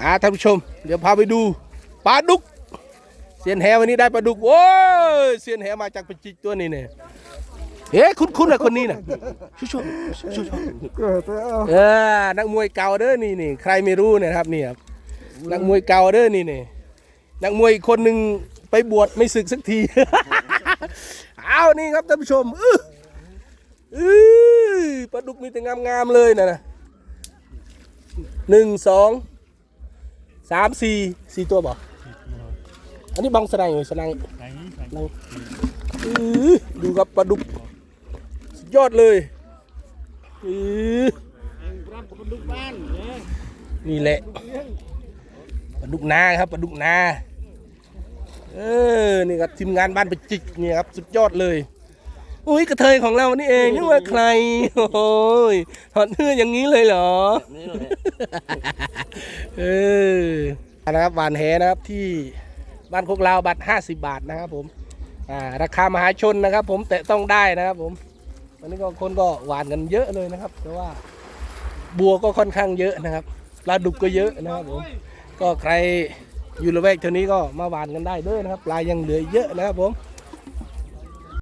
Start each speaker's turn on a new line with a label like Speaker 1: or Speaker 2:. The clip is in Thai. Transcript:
Speaker 1: อ่าท่านผู้ชม เดี๋ยวพาไปดูปลาดุกเซียนแหวันนี้ได้ปลาดุก โอ้ยเซียนแหมาจากปจิกตัวนี้เนี่ยเอ๊ะคุ้นคุ้นๆนะคนนี้นะช่วยช่วยช่วยช่วย
Speaker 2: เกิดแล้ว
Speaker 1: เออนักมวยเก่าเด้อนี่นี่ใครไม่รู้เนยนะครับนี่ครับนักมวยเก่าเด้อนี่นี่นักมวยอีกคนหนึ่งไปบวชไม่ศึกสักทีเอานี่ครับท่านผู้ชมอื้ออื้อปลาดุกมีแต่งามๆเลยนะนะหนึ่งสอง สามสี่สี่ตัวบ่อันนี้บังสนายอยู่สนนังอือดูครับปลาดุกสุดยอดเลยอือนี่แหละปลาดุกนาครับปลาดุกนาเออนี่ครับทีมงานบ้านประจิกเนี่ยครับสุดยอดเลย อุ้ยกระเทยของเรานี่เองนี่ว่าใคร โอ้ยถอดเสื้ออย่างนี้เลยเหรอเออนะครับหวานแหนะครับที่บ้านโคกลาวบัตร50 บาทนะครับผมอ่าราคามหาชนนะครับ ผมแต่ต้องได้นะครับผมวันนี้ก็คนก็หวานกันเยอะเลยนะครับ แต่ว่าบัวก็ค่อนข้างเยอะนะครับปลาดุกก็เยอะนะครับผมก็ใครอยู่ละแวกแถวนี้ก็มาหวานกันได้เด้วยนะครับปลายังเหลือเยอะนะครับผม